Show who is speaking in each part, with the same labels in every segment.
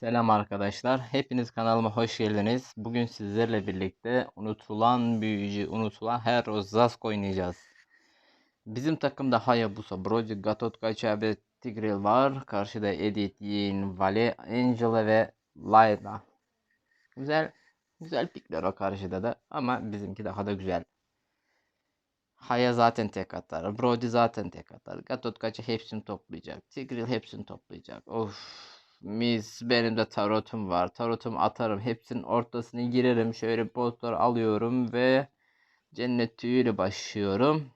Speaker 1: Selam arkadaşlar. Hepiniz kanalıma hoş geldiniz. Bugün sizlerle birlikte unutulan büyücü, unutulan Hero Zask oynayacağız. Bizim takımda Hayabusa, Brody, Gatot, Kaça ve Tigreal var. Karşıda Edith, Yin, Vale, Angela ve Layla. Güzel, güzel pikler o karşıda da ama bizimki daha da güzel. Haya zaten tek atar. Brody zaten tek atar. Gatot Kaça hepsini toplayacak. Tigreal hepsini toplayacak. Of. Mis benim de tarotum var. Tarotum atarım. Hepsinin ortasına girerim. Şöyle botlar alıyorum ve cennet tüyüyle başlıyorum.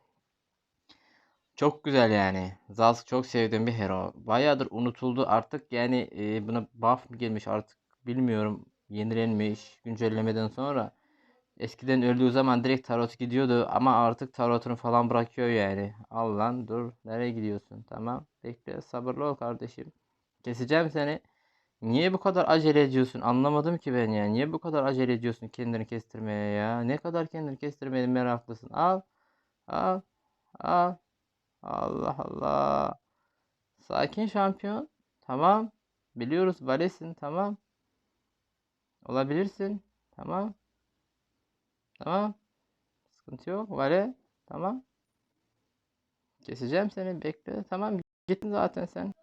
Speaker 1: Çok güzel yani. Zalsk çok sevdiğim bir hero. Bayağıdır unutuldu artık yani e, buna buff mı gelmiş artık bilmiyorum. Yenilenmiş güncellemeden sonra. Eskiden öldüğü zaman direkt tarot gidiyordu ama artık tarotunu falan bırakıyor yani. Al lan dur nereye gidiyorsun tamam bekle sabırlı ol kardeşim. Keseceğim seni. Niye bu kadar acele ediyorsun? Anlamadım ki ben ya. Niye bu kadar acele ediyorsun kendini kestirmeye ya? Ne kadar kendini kestirmeye meraklısın? Al. Al. Al. Allah Allah. Sakin şampiyon. Tamam. Biliyoruz valesin. Tamam. Olabilirsin. Tamam. Tamam. Sıkıntı yok. Vale. Tamam. Keseceğim seni. Bekle. Tamam. Gittin zaten sen.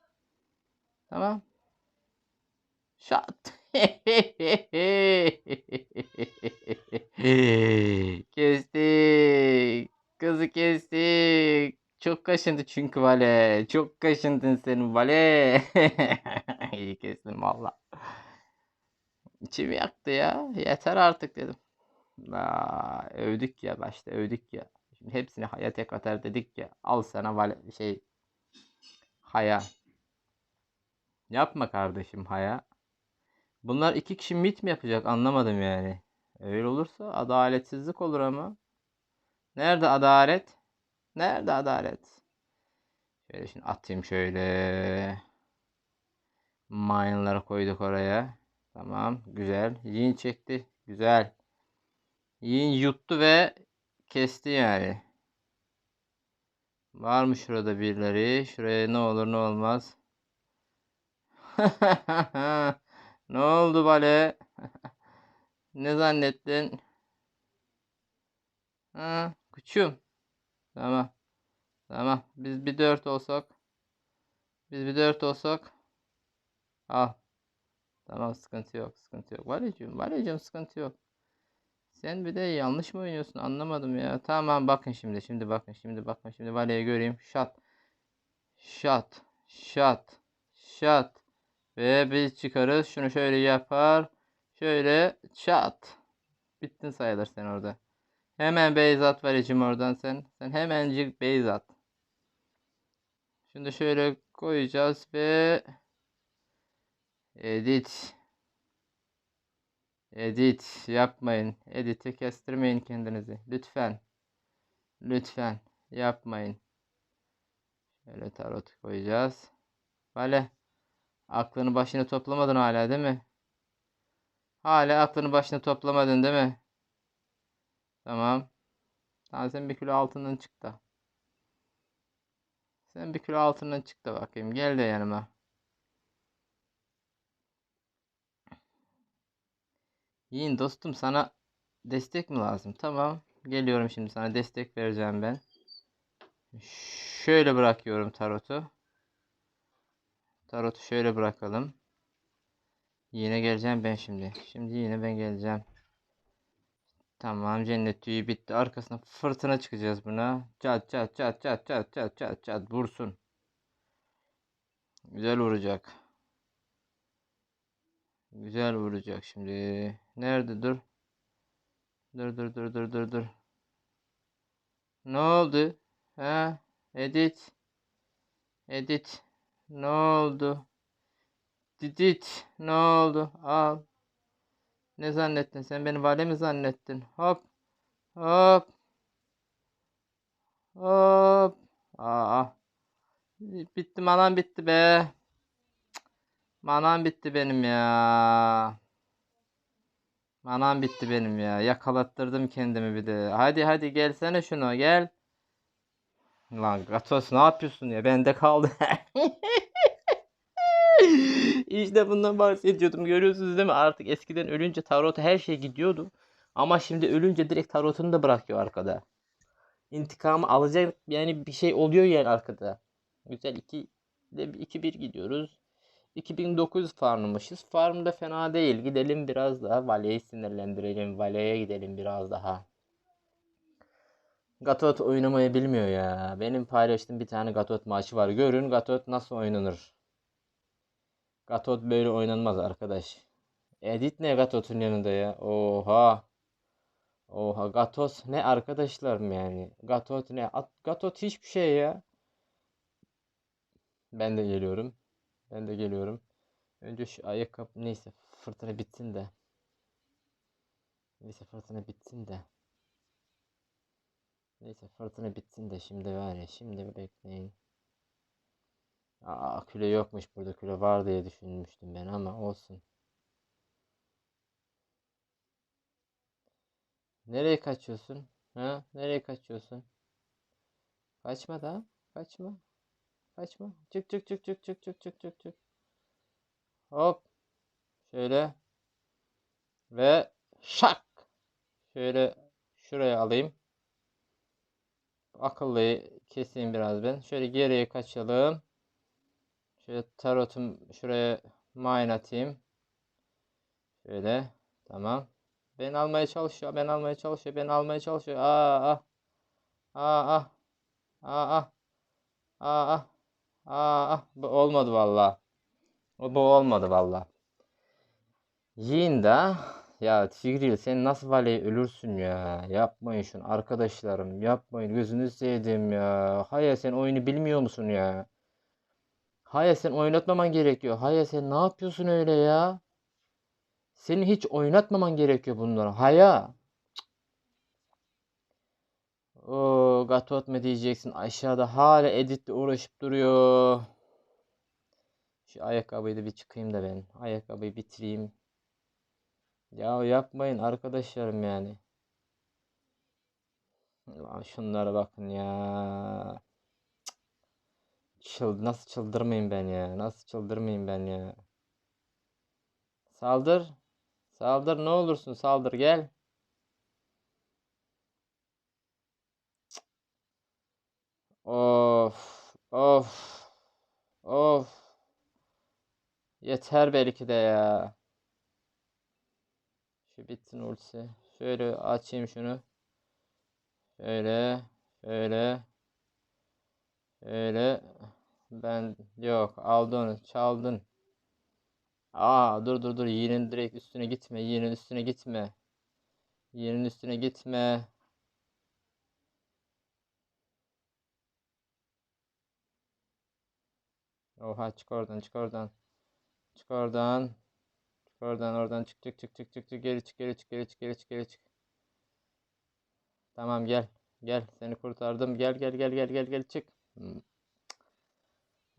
Speaker 1: Tamam. Şat. Kestik. Kızı kestik. Çok kaşındı çünkü Vale. Çok kaşındın sen Vale. İyi kestim valla. İçimi yaktı ya. Yeter artık dedim. Aa, övdük ya başta övdük ya. Şimdi hepsini haya tek atar dedik ya. Al sana Vale şey haya. Yapma kardeşim haya. Bunlar iki kişi mit mi yapacak anlamadım yani. Öyle olursa adaletsizlik olur ama. Nerede adalet? Nerede adalet? Şöyle şimdi atayım şöyle. Mine'ları koyduk oraya. Tamam güzel. Yin çekti. Güzel. Yin yuttu ve kesti yani. Var mı şurada birileri? Şuraya ne olur ne olmaz. Ne oldu Bale? ne zannettin? Ha, küçüm. Tamam. Tamam. Biz bir dört olsak. Biz bir dört olsak. Al. Tamam sıkıntı yok. Sıkıntı yok. Valeciğim. Valeciğim sıkıntı yok. Sen bir de yanlış mı oynuyorsun? Anlamadım ya. Tamam bakın şimdi. Şimdi bakın. Şimdi bakın. Şimdi Vale'yi göreyim. Shot. Shot. Shot. Shot. Ve biz çıkarız. Şunu şöyle yapar. Şöyle çat. Bittin sayılır sen orada. Hemen Beyzat vereceğim oradan sen. Sen hemencik Beyzat. Şimdi şöyle koyacağız ve edit. Edit yapmayın. Edit'i kestirmeyin kendinizi. Lütfen. Lütfen yapmayın. Şöyle tarot koyacağız. Vale. Aklını başına toplamadın hala değil mi? Hala aklını başına toplamadın değil mi? Tamam. Tamam sen bir kilo altından çık da. Sen bir kilo altından çık da bakayım. Gel de yanıma. Yiyin dostum sana destek mi lazım? Tamam. Geliyorum şimdi sana destek vereceğim ben. Şöyle bırakıyorum tarotu. Tarotu şöyle bırakalım. Yine geleceğim ben şimdi. Şimdi yine ben geleceğim. Tamam cennet tüyü bitti. Arkasına fırtına çıkacağız buna. Çat çat çat çat çat çat çat çat vursun. Güzel vuracak. Güzel vuracak şimdi. Nerede dur? Dur dur dur dur dur dur. Ne oldu? Ha? Edit. Edit. Ne oldu? Didit. Ne oldu? Al. Ne zannettin? Sen beni vale mi zannettin? Hop. Hop. Hop. Aa. Bitti manam bitti be. Manam bitti benim ya. Manam bitti benim ya. Yakalattırdım kendimi bir de. Hadi hadi gelsene şunu gel. Lan Gatos ne yapıyorsun ya? Bende kaldı. İşte bundan bahsediyordum. Görüyorsunuz değil mi? Artık eskiden ölünce tarota her şey gidiyordu. Ama şimdi ölünce direkt tarotunu da bırakıyor arkada. İntikamı alacak yani bir şey oluyor yani arkada. Güzel 2 de 2-1 gidiyoruz. 2009 farmmışız. Farm da fena değil. Gidelim biraz daha Vale'yi sinirlendirelim. Vale'ye gidelim biraz daha. Gatot oynamayı bilmiyor ya. Benim paylaştığım bir tane Gatot maçı var. Görün Gatot nasıl oynanır. Gatot böyle oynanmaz arkadaş. Edit ne Gatot'un yanında ya? Oha. Oha Gatot ne arkadaşlarım yani. Gatot ne? At, Gatot hiçbir şey ya. Ben de geliyorum. Ben de geliyorum. Önce şu ayakkabı neyse fırtına bitsin de. Neyse fırtına bitsin de. Neyse fırtına bitsin de şimdi var ya şimdi bir bekleyin. Aa küle yokmuş burada küle var diye düşünmüştüm ben ama olsun. Nereye kaçıyorsun? Ha? Nereye kaçıyorsun? Kaçma da. Kaçma. Kaçma. Çık çık çık çık çık çık çık çık çık. Hop. Şöyle. Ve şak. Şöyle şuraya alayım. Akıllıyı keseyim biraz ben. Şöyle geriye kaçalım. Şöyle tarotum şuraya mine atayım. Şöyle. Tamam. Ben almaya çalışıyor. Ben almaya çalışıyor. Ben almaya çalışıyor. Aa ah. Aa ah. Aa ah. Aa ah. Aa ah. Bu olmadı valla. Bu olmadı valla. Yiyin de. Ya Tigril sen nasıl valeyi ölürsün ya. Yapmayın şunu arkadaşlarım. Yapmayın. Gözünü seveyim ya. Hayır sen oyunu bilmiyor musun ya? Hayır sen oynatmaman gerekiyor. Hayır sen ne yapıyorsun öyle ya? Senin hiç oynatmaman gerekiyor bunları. Haya. O gatot mu diyeceksin? Aşağıda hala editle uğraşıp duruyor. Şu ayakkabıyı da bir çıkayım da ben. Ayakkabıyı bitireyim. Ya yapmayın arkadaşlarım yani. Lan şunlara bakın ya. Çıl nasıl çıldırmayayım ben ya? Nasıl çıldırmayayım ben ya? Saldır. Saldır ne olursun saldır gel. Of. Of. Of. Yeter belki de ya. Şu bitsin ultisi. Şöyle açayım şunu. Şöyle. Şöyle. Şöyle. Ben yok aldın çaldın. Aa dur dur dur yiğinin direkt üstüne gitme. Yiğinin üstüne gitme. Yiğinin üstüne gitme. Oha çık oradan çık oradan. Çık oradan. Oradan oradan çık çık çık çık çık çık geri çık geri çık geri çık geri çık geri çık. Tamam gel. Gel seni kurtardım. Gel gel gel gel gel gel çık. Hmm.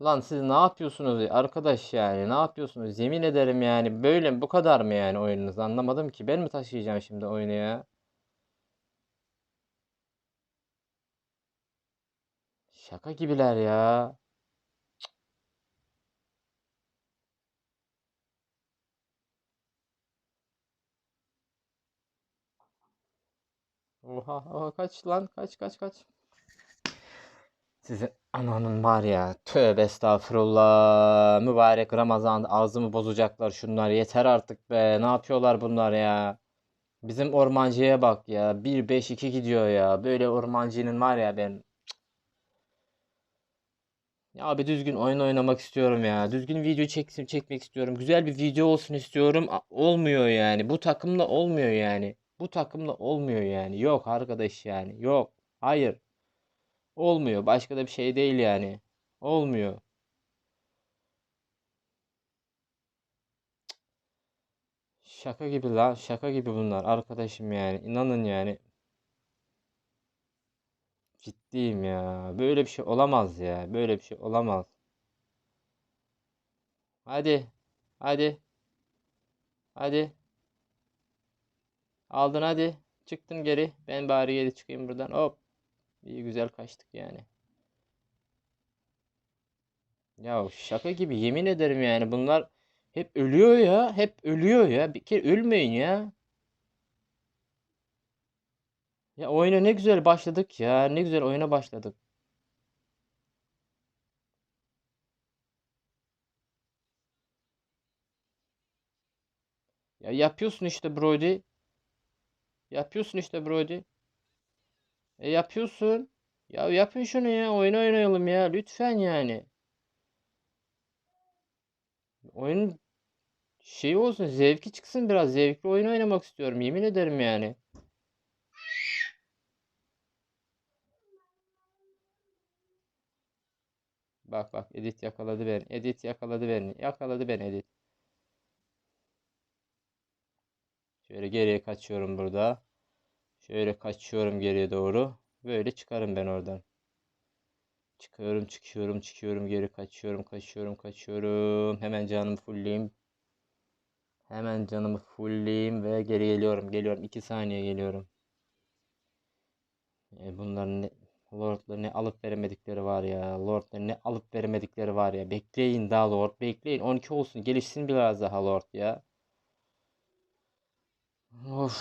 Speaker 1: Lan siz ne yapıyorsunuz arkadaş yani ne yapıyorsunuz yemin ederim yani böyle bu kadar mı yani oyununuz anlamadım ki ben mi taşıyacağım şimdi oyunu ya Şaka gibiler ya Oha, oha kaç lan kaç kaç kaç Sizin ananın var ya. Tövbe estağfurullah. Mübarek Ramazan ağzımı bozacaklar şunlar. Yeter artık be. Ne yapıyorlar bunlar ya? Bizim ormancıya bak ya. 1-5-2 gidiyor ya. Böyle ormancının var ya ben. Ya bir düzgün oyun oynamak istiyorum ya. Düzgün video çeksim çekmek istiyorum. Güzel bir video olsun istiyorum. Olmuyor yani. Bu takımla olmuyor yani. Bu takımla olmuyor yani. Yok arkadaş yani. Yok. Hayır. Olmuyor. Başka da bir şey değil yani. Olmuyor. Şaka gibi lan. Şaka gibi bunlar arkadaşım yani. İnanın yani. Ciddiyim ya. Böyle bir şey olamaz ya. Böyle bir şey olamaz. Hadi. Hadi. Hadi. Aldın hadi. Çıktın geri. Ben bari geri çıkayım buradan. Hop. İyi güzel kaçtık yani. Ya şaka gibi yemin ederim yani bunlar Hep ölüyor ya. Hep ölüyor ya. Bir kere ölmeyin ya. Ya oyuna ne güzel başladık ya. Ne güzel oyuna başladık. Ya yapıyorsun işte Brody. Yapıyorsun işte Brody. E yapıyorsun. Ya yapın şunu ya. Oyun oynayalım ya. Lütfen yani. Oyun şey olsun. Zevki çıksın biraz. Zevkli oyun oynamak istiyorum. Yemin ederim yani. Bak bak Edit yakaladı beni. Edit yakaladı beni. Yakaladı beni Edit. Şöyle geriye kaçıyorum burada. Şöyle kaçıyorum geriye doğru. Böyle çıkarım ben oradan. Çıkıyorum, çıkıyorum, çıkıyorum, geri kaçıyorum, kaçıyorum, kaçıyorum. Hemen canımı fullleyeyim. Hemen canımı fullleyeyim ve geri geliyorum. Geliyorum. 2 saniye geliyorum. E bunların ne, Lord'ları ne alıp veremedikleri var ya. Lord'ları ne alıp veremedikleri var ya. Bekleyin daha Lord. Bekleyin. 12 olsun. Gelişsin biraz daha Lord ya. Of.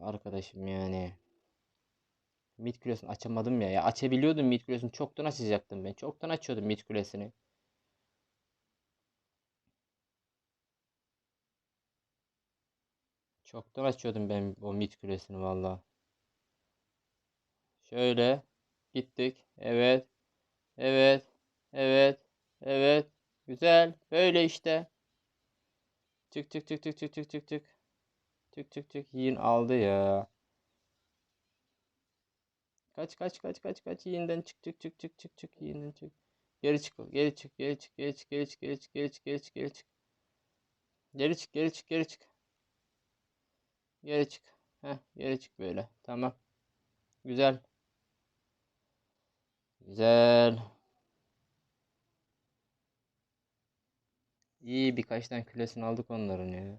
Speaker 1: Arkadaşım yani. Mid kulesini açamadım ya. Ya açabiliyordum mid kulesini. Çoktan açacaktım ben. Çoktan açıyordum mid kulesini. Çoktan açıyordum ben o mid kulesini valla. Şöyle gittik. Evet. Evet. Evet. Evet. Güzel. Böyle işte. Çık çık çık çık çık çık çık çık. Çık çık çık. Yiyin aldı ya. Kaç kaç kaç kaç kaç yiyinden çık çık çık çık çık çık yiyinden çık. Geri çık geri çık geri çık geri çık geri çık geri çık geri çık geri çık geri çık. Geri çık geri çık geri çık. Geri çık. Heh geri çık böyle. Tamam. Güzel. Güzel. İyi birkaç tane külesini aldık onların ya.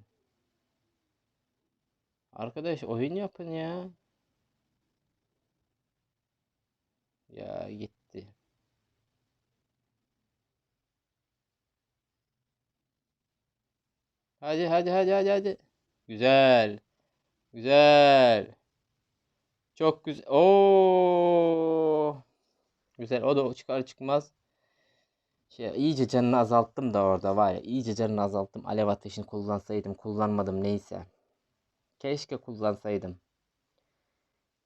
Speaker 1: Arkadaş oyun yapın ya. Ya gitti. Hadi hadi hadi hadi hadi. Güzel. Güzel. Çok güzel. Oo. Güzel. O da çıkar çıkmaz. Şey, iyice canını azalttım da orada var ya. İyice canını azalttım. Alev ateşini kullansaydım. Kullanmadım neyse. Keşke kullansaydım.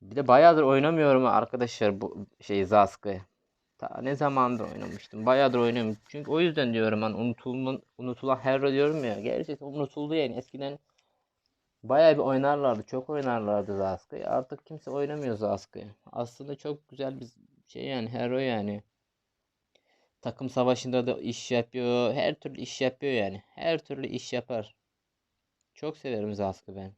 Speaker 1: Bir de bayağıdır oynamıyorum arkadaşlar bu şey Zask'ı. Ta ne zamandır oynamıştım. Bayağıdır oynamıyorum. Çünkü o yüzden diyorum ben unutulma, unutulan hero diyorum ya. Gerçekten unutuldu yani. Eskiden bayağı bir oynarlardı. Çok oynarlardı Zask'ı. Artık kimse oynamıyor Zask'ı. Aslında çok güzel bir şey yani hero yani. Takım savaşında da iş yapıyor. Her türlü iş yapıyor yani. Her türlü iş yapar. Çok severim Zask'ı ben.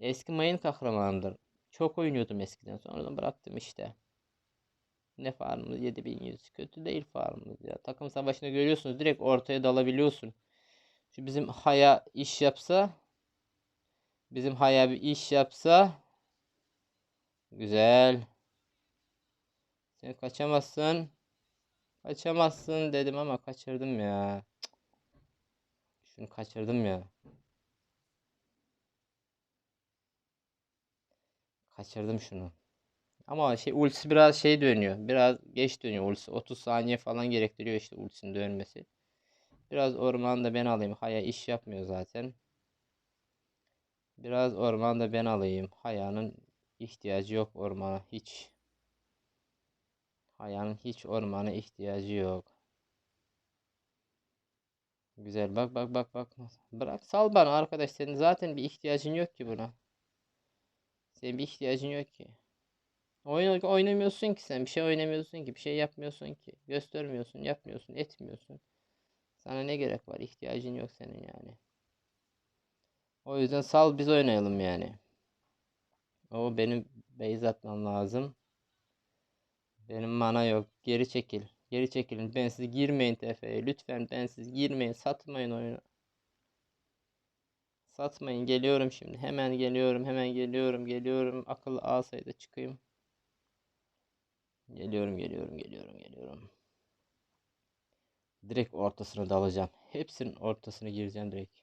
Speaker 1: Eski mayın kahramanıdır. Çok oynuyordum eskiden. Sonradan bıraktım işte. Ne farmımız 7100. Kötü değil farmımız ya. Takım savaşını görüyorsunuz. Direkt ortaya dalabiliyorsun. Şu bizim Haya iş yapsa. Bizim Haya bir iş yapsa. Güzel. Sen kaçamazsın. Kaçamazsın dedim ama kaçırdım ya. Şunu kaçırdım ya. Kaçırdım şunu. Ama şey ultisi biraz şey dönüyor. Biraz geç dönüyor ultisi. 30 saniye falan gerektiriyor işte ultisinin dönmesi. Biraz ormanda ben alayım. Haya iş yapmıyor zaten. Biraz ormanda ben alayım. Haya'nın ihtiyacı yok ormana hiç. Haya'nın hiç ormana ihtiyacı yok. Güzel bak bak bak bak. Bırak sal bana arkadaş senin zaten bir ihtiyacın yok ki buna. Senin bir ihtiyacın yok ki. Oyun oynamıyorsun ki sen. Bir şey oynamıyorsun ki. Bir şey yapmıyorsun ki. Göstermiyorsun, yapmıyorsun, etmiyorsun. Sana ne gerek var? İhtiyacın yok senin yani. O yüzden sal biz oynayalım yani. O benim base atmam lazım. Benim mana yok. Geri çekil. Geri çekilin. Ben siz girmeyin TF'ye. Lütfen ben siz girmeyin. Satmayın oyunu. Satmayın. Geliyorum şimdi. Hemen geliyorum. Hemen geliyorum. Geliyorum. Akıllı alsaydı çıkayım. Geliyorum, geliyorum, geliyorum, geliyorum. Direkt ortasına dalacağım. Hepsinin ortasına gireceğim direkt.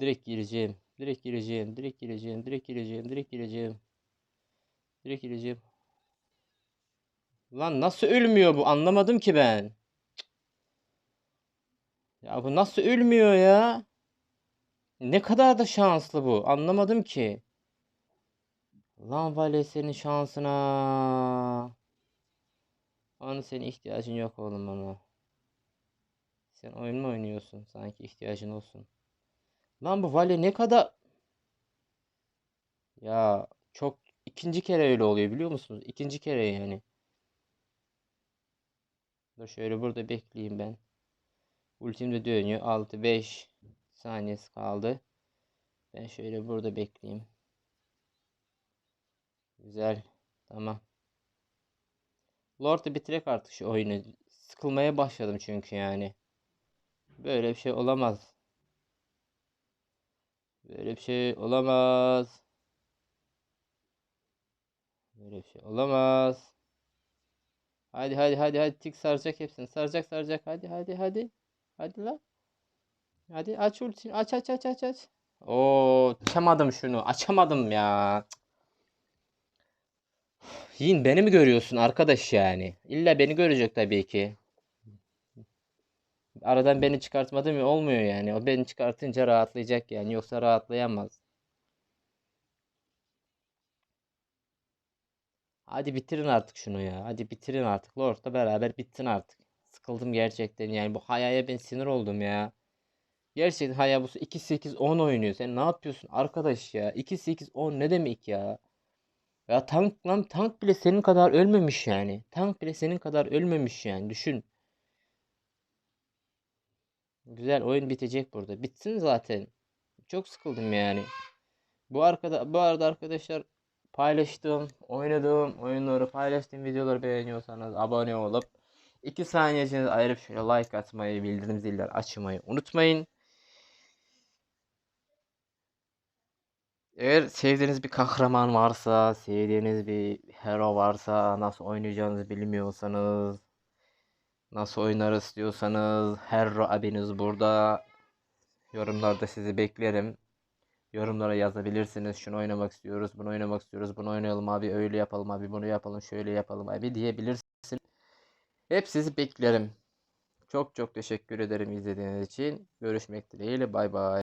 Speaker 1: Direkt gireceğim. Direkt gireceğim. Direkt gireceğim. Direkt gireceğim. Direkt gireceğim. Direkt gireceğim. Lan nasıl ölmüyor bu? Anlamadım ki ben. Ya bu nasıl ölmüyor ya? Ne kadar da şanslı bu. Anlamadım ki. Lan Vale senin şansına. Onun senin ihtiyacın yok oğlum ama. Sen oyun mu oynuyorsun? Sanki ihtiyacın olsun. Lan bu Vale ne kadar... Ya çok ikinci kere öyle oluyor biliyor musunuz? İkinci kere yani. Dur şöyle burada bekleyeyim ben. Ultim de dönüyor. 6-5 saniyesi kaldı. Ben şöyle burada bekleyeyim. Güzel. Tamam. Lord'u bitirek artık şu oyunu. Sıkılmaya başladım çünkü yani. Böyle bir şey olamaz. Böyle bir şey olamaz. Böyle bir şey olamaz. Hadi hadi hadi hadi tik saracak hepsini. Saracak saracak. Hadi hadi hadi. Hadi lan. Hadi aç ultini. Aç aç aç aç aç. Oo açamadım şunu. Açamadım ya. Yin beni mi görüyorsun arkadaş yani? İlla beni görecek tabii ki. Aradan beni çıkartmadı mı olmuyor yani. O beni çıkartınca rahatlayacak yani. Yoksa rahatlayamaz. Hadi bitirin artık şunu ya. Hadi bitirin artık. Lord'la beraber bitsin artık. Sıkıldım gerçekten yani. Bu Haya'ya ben sinir oldum ya. Gerçekten Hayabusa 2-8-10 oynuyor. Sen ne yapıyorsun arkadaş ya? 2-8-10 ne demek ya? Ya tank lan tank bile senin kadar ölmemiş yani. Tank bile senin kadar ölmemiş yani. Düşün. Güzel oyun bitecek burada. Bitsin zaten. Çok sıkıldım yani. Bu arkada bu arada arkadaşlar paylaştığım, oynadığım oyunları paylaştığım videoları beğeniyorsanız abone olup 2 saniyenizi ayırıp şöyle like atmayı, bildirim zilleri açmayı unutmayın. Eğer sevdiğiniz bir kahraman varsa, sevdiğiniz bir hero varsa, nasıl oynayacağınızı bilmiyorsanız, nasıl oynar istiyorsanız, hero abiniz burada. Yorumlarda sizi beklerim. Yorumlara yazabilirsiniz. Şunu oynamak istiyoruz, bunu oynamak istiyoruz, bunu oynayalım abi, öyle yapalım abi, bunu yapalım, şöyle yapalım abi diyebilirsiniz. Hep sizi beklerim. Çok çok teşekkür ederim izlediğiniz için. Görüşmek dileğiyle. Bay bay.